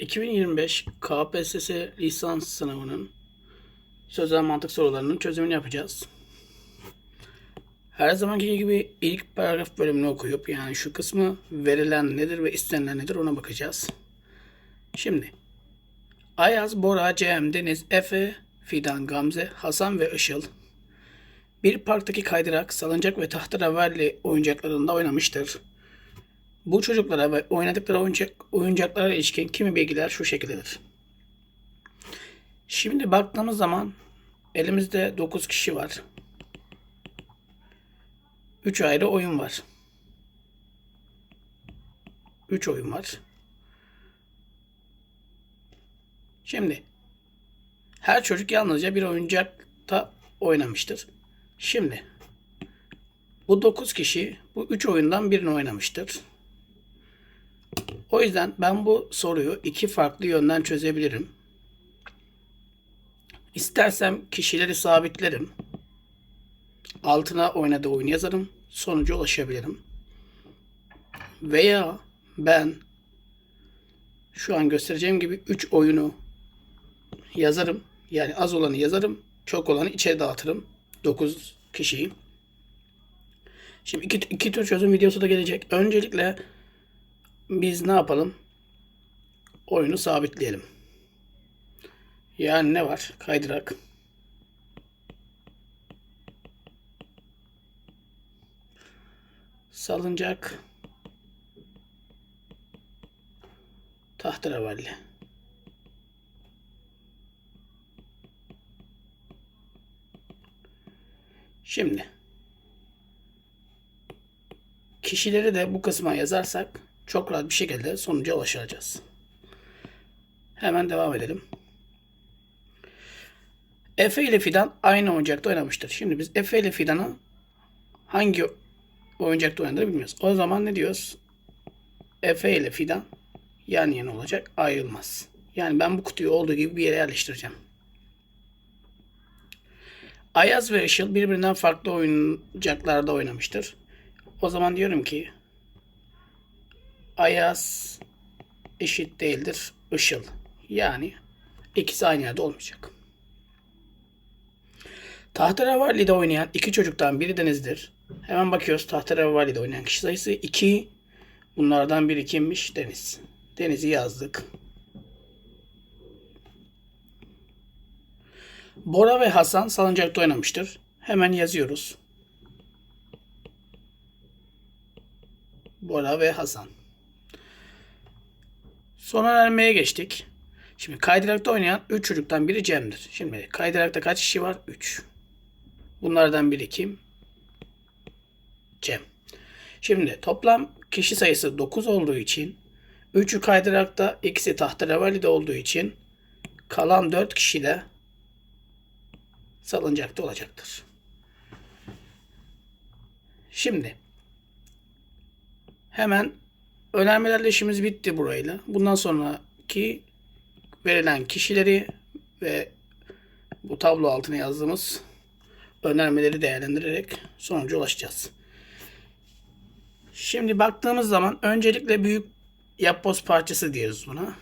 2025 KPSS lisans sınavının sözel mantık sorularının çözümünü yapacağız. Her zamanki gibi ilk paragraf bölümünü okuyup yani şu kısmı verilen nedir ve istenilen nedir ona bakacağız. Şimdi Ayaz, Bora, Cem, Deniz, Efe, Fidan, Gamze, Hasan ve Işıl bir parktaki kaydırak, salıncak ve tahterevalli oyuncaklarında oynamıştır. Bu çocuklara ve oynadıkları oyuncak, oyuncaklara ilişkin kimi bilgiler şu şekildedir. Şimdi baktığımız zaman elimizde 9 kişi var. 3 ayrı oyun var. 3 oyun var. Şimdi her çocuk yalnızca bir oyuncakta oynamıştır. Şimdi bu 9 kişi bu 3 oyundan birini oynamıştır. O yüzden ben bu soruyu iki farklı yönden çözebilirim. İstersem kişileri sabitlerim. Altına oynadığı oyun yazarım. Sonuca ulaşabilirim. Veya ben şu an göstereceğim gibi 3 oyunu yazarım. Yani az olanı yazarım. Çok olanı içeri dağıtırım. 9 kişiyi. Şimdi iki, iki tür çözüm videosu da gelecek. Öncelikle biz ne yapalım? Oyunu sabitleyelim. Yani ne var? Kaydırak. Salıncak. Tahterevalli. Şimdi kişileri de bu kısma yazarsak çok rahat bir şekilde sonuca ulaşacağız. Hemen devam edelim. Efe ile Fidan aynı oyuncakta oynamıştır. Şimdi biz Efe ile Fidan'ı hangi oyuncakta oynadığını bilmiyoruz. O zaman ne diyoruz? Efe ile Fidan yan yana olacak, ayrılmaz. Yani ben bu kutuyu olduğu gibi bir yere yerleştireceğim. Ayaz ve Işıl birbirinden farklı oyuncaklarda oynamıştır. O zaman diyorum ki Ayaz eşit değildir Işıl. Yani ikisi aynı yerde olmayacak. Tahterevalli'de oynayan iki çocuktan biri Deniz'dir. Hemen bakıyoruz Tahterevalli'de oynayan kişi sayısı 2. Bunlardan biri kimmiş? Deniz. Deniz'i yazdık. Bora ve Hasan salıncakta oynamıştır. Hemen yazıyoruz. Bora ve Hasan. Son önermeye geçtik. Şimdi kaydırakta oynayan 3 çocuktan biri Cem'dir. Şimdi kaydırakta kaç kişi var? 3. Bunlardan biri kim? Cem. Şimdi toplam kişi sayısı 9 olduğu için 3'ü kaydırakta, ikisi tahterevalide olduğu için kalan 4 kişi de salıncakta olacaktır. Şimdi hemen önermelerle işimiz bitti burayla. Bundan sonraki verilen kişileri ve bu tablo altına yazdığımız önermeleri değerlendirerek sonuca ulaşacağız. Şimdi baktığımız zaman öncelikle büyük yapboz parçası diyoruz buna.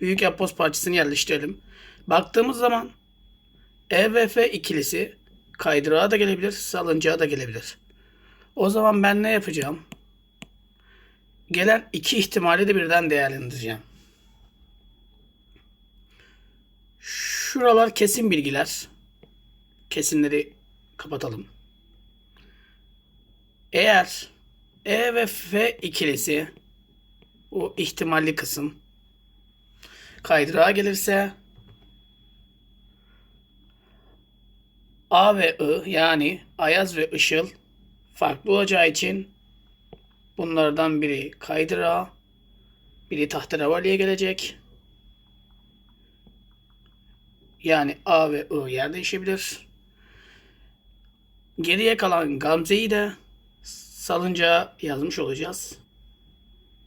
Büyük yapboz parçasını yerleştirelim. Baktığımız zaman E ve F ikilisi kaydırağa da gelebilir, salıncağa da gelebilir. O zaman ben ne yapacağım? Gelen iki ihtimali de birden değerlendireceğim. Şuralar kesin bilgiler. Kesinleri kapatalım. Eğer E ve F ikilisi o ihtimalli kısım kaydırağa gelirse A ve I yani Ayaz ve Işıl farklı olacağı için bunlardan biri kaydırağa, biri tahterevalliye gelecek. Yani A ve I yer değişebilir. Geriye kalan Gamze'yi de salıncağa yazmış olacağız.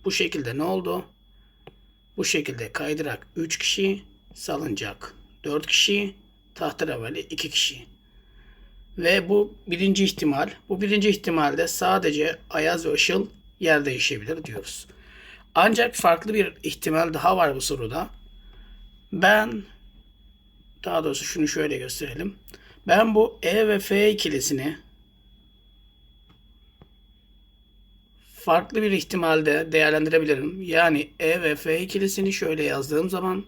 Bu şekilde ne oldu? Bu şekilde kaydırak 3 kişi, salıncak 4 kişi, tahterevalli 2 kişi. Ve bu birinci ihtimal. Bu birinci ihtimalde sadece Ayaz ve Işıl yer değişebilir diyoruz. Ancak farklı bir ihtimal daha var bu soruda. Ben daha doğrusu şunu şöyle gösterelim. Ben bu E ve F ikilisini farklı bir ihtimalde değerlendirebilirim. Yani E ve F ikilisini şöyle yazdığım zaman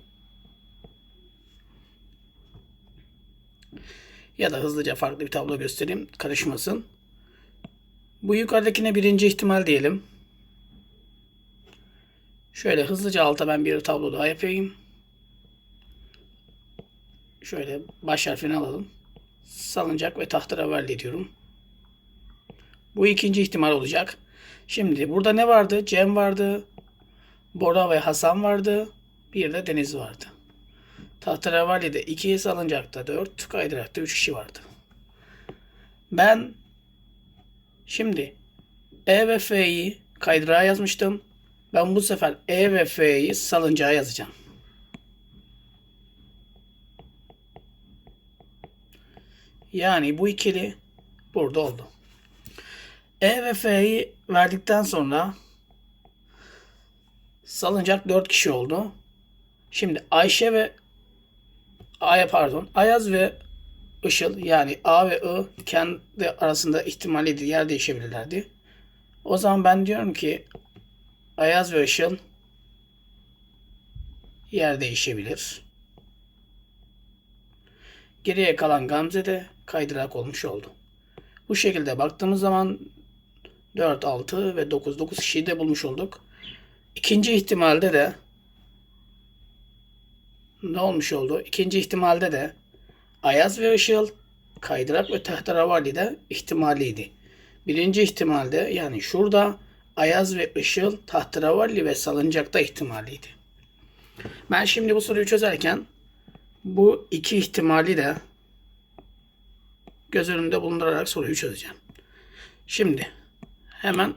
ya da hızlıca farklı bir tablo göstereyim karışmasın. Bu yukarıdakine birinci ihtimal diyelim. Şöyle hızlıca alta ben bir tablo daha yapayım. Şöyle baş harfini alalım. Salıncak ve tahterevalli diyorum. Bu ikinci ihtimal olacak. Şimdi burada ne vardı? Cem vardı. Bora ve Hasan vardı. Bir de Deniz vardı. Tahterevalli'de 2, salıncakta 4, kaydırakta 3 kişi vardı. Ben şimdi E ve F'yi kaydırağa yazmıştım. Ben bu sefer E ve F'yi salıncağa yazacağım. Yani bu ikili burada oldu. E ve F'yi verdikten sonra salıncak 4 kişi oldu. Şimdi Ayşe ve Aya pardon Ayaz ve Işıl yani A ve I kendi arasında ihtimaliydi yer değişebilirlerdi. O zaman ben diyorum ki Ayaz ve Işıl yer değişebilir. Geriye kalan Gamze de kaydırak olmuş oldu. Bu şekilde baktığımız zaman 4, 6 ve 9, 9 kişiyi de bulmuş olduk. İkinci ihtimalde de ne olmuş oldu? İkinci ihtimalde de Ayaz ve Işıl, Kaydırak ve Tahterevalli de ihtimaliydi. Birinci ihtimalde yani şurada Ayaz ve Işıl, Tahterevalli ve Salıncak'ta ihtimaliydi. Ben şimdi bu soruyu çözerken bu iki ihtimali de göz önünde bulundurarak soruyu çözeceğim. Şimdi hemen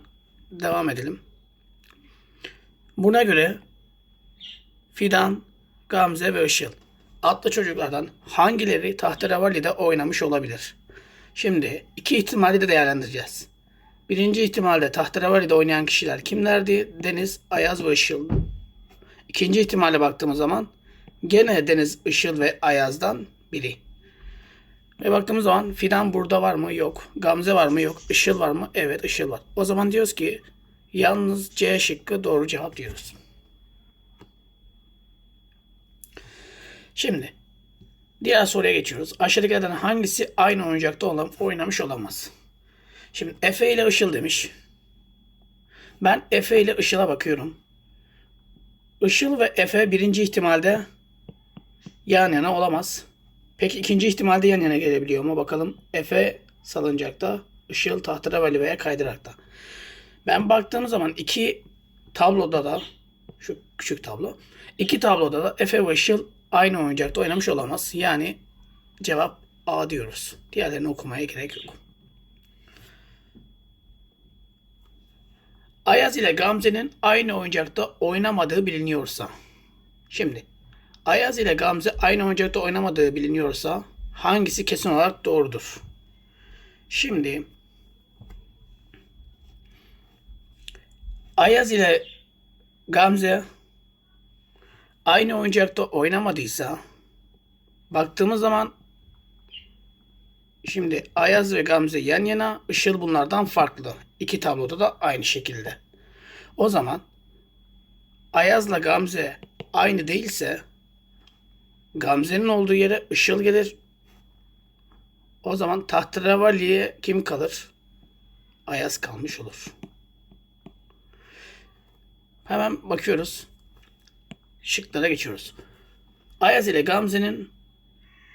devam edelim. Buna göre Fidan, Gamze ve Işıl adlı çocuklardan hangileri Tahterevalli'de oynamış olabilir? Şimdi iki ihtimali de değerlendireceğiz. Birinci ihtimalde Tahterevalli'de oynayan kişiler kimlerdi? Deniz, Ayaz ve Işıl. İkinci ihtimale baktığımız zaman gene Deniz, Işıl ve Ayaz'dan biri. Ve baktığımız zaman Fidan burada var mı? Yok. Gamze var mı? Yok. Işıl var mı? Evet Işıl var. O zaman diyoruz ki yalnız C şıkkı doğru cevap diyoruz. Şimdi diğer soruya geçiyoruz. Aşağıdakilerden hangisi aynı oyuncakta olan, oynamış olamaz? Şimdi Efe ile Işıl demiş. Ben Efe ile Işıl'a bakıyorum. Işıl ve Efe birinci ihtimalde yan yana olamaz. Peki ikinci ihtimalde yan yana gelebiliyor mu? Bakalım Efe salıncakta, Işıl tahterevalli veya kaydırakta. Ben baktığım zaman iki tabloda da şu küçük tablo. iki tabloda da Efe ve Işıl aynı oyuncakta oynamış olamaz. Yani cevap A diyoruz. Diğerlerini okumaya gerek yok. Ayaz ile Gamze'nin aynı oyuncakta oynamadığı biliniyorsa. Şimdi Ayaz ile Gamze aynı oyuncakta oynamadığı biliniyorsa hangisi kesin olarak doğrudur? Şimdi Ayaz ile Gamze aynı oyuncakta oynamadıysa baktığımız zaman şimdi Ayaz ve Gamze yan yana, Işıl bunlardan farklı. İki tabloda da aynı şekilde. O zaman Ayaz'la Gamze aynı değilse Gamze'nin olduğu yere Işıl gelir. O zaman Tahterevalli'ye kim kalır? Ayaz kalmış olur. Hemen bakıyoruz. Şıklara geçiyoruz. Ayaz ile Gamze'nin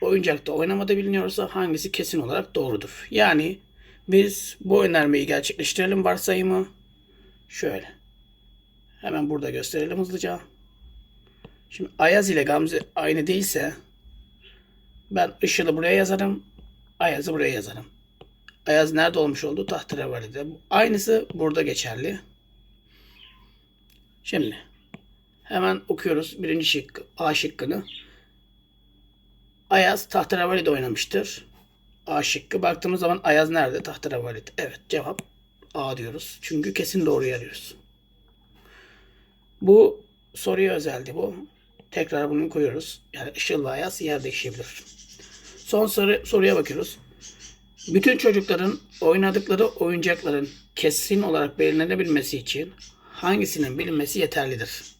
oyuncakta oynamada biliniyorsa hangisi kesin olarak doğrudur? Yani biz bu önermeyi gerçekleştirelim varsayımı. Şöyle. Hemen burada gösterelim hızlıca. Şimdi Ayaz ile Gamze aynı değilse ben Işıl'ı buraya yazarım. Ayaz'ı buraya yazarım. Ayaz nerede olmuş oldu? Tahterevalli'de. Aynısı burada geçerli. Şimdi hemen okuyoruz birinci şık A şıkkını. Ayaz Tahterevalli'de oynamıştır. A şıkkı. Baktığımız zaman Ayaz nerede? Tahterevalli'de. Evet cevap A diyoruz. Çünkü kesin doğruyu arıyoruz. Bu soruya özeldi bu. Tekrar bunu koyuyoruz. Yani Işıl ve Ayaz yer değişebilir. Son soru, soruya bakıyoruz. Bütün çocukların oynadıkları oyuncakların kesin olarak belirlenebilmesi için hangisinin bilinmesi yeterlidir?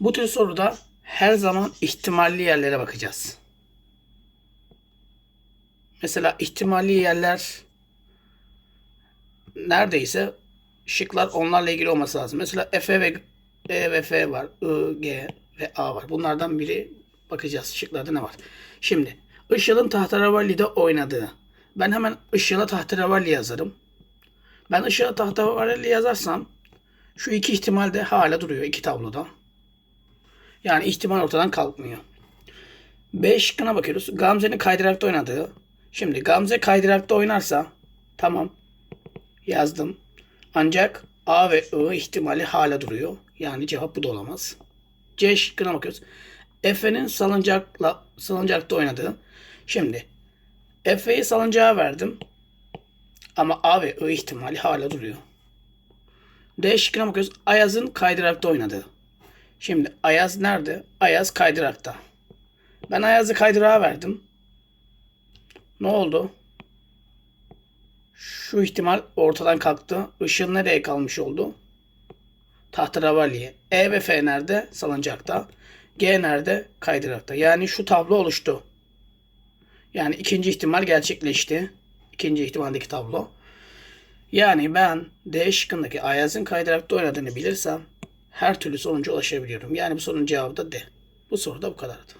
Bu tür soruda her zaman ihtimalli yerlere bakacağız. Mesela ihtimalli yerler neredeyse şıklar onlarla ilgili olması lazım. Mesela F ve E ve F var. I, G ve A var. Bunlardan biri bakacağız. Şıklarda ne var? Şimdi Işıl'ın Tahterevalli'de oynadığı. Ben hemen Işıl'a Tahterevalli yazarım. Ben Işıl'a Tahterevalli yazarsam şu iki ihtimal de hala duruyor iki tabloda. Yani ihtimal ortadan kalkmıyor. B şıkkına bakıyoruz. Gamze'nin kaydırakta oynadığı. Şimdi Gamze kaydırakta oynarsa tamam yazdım. Ancak A ve I ihtimali hala duruyor. Yani cevap bu da olamaz. C şıkkına bakıyoruz. Efe'nin salıncakla salıncakta oynadığı. Şimdi Efe'yi salıncağa verdim. Ama A ve I ihtimali hala duruyor. D şıkkına bakıyoruz. Ayaz'ın kaydırakta oynadığı. Şimdi Ayaz nerede? Ayaz kaydırakta. Ben Ayaz'ı kaydırağa verdim. Ne oldu? Şu ihtimal ortadan kalktı. Işıl nereye kalmış oldu? Tahterevalliye. E ve F nerede? Salıncakta. G nerede? Kaydırakta. Yani şu tablo oluştu. Yani ikinci ihtimal gerçekleşti. İkinci ihtimaldeki tablo. Yani ben D şıkkındaki Ayaz'ın kaydırakta oynadığını bilirsem her türlü sonuca ulaşabiliyorum. Yani bu sorunun cevabı da D. Bu soru da bu kadardı.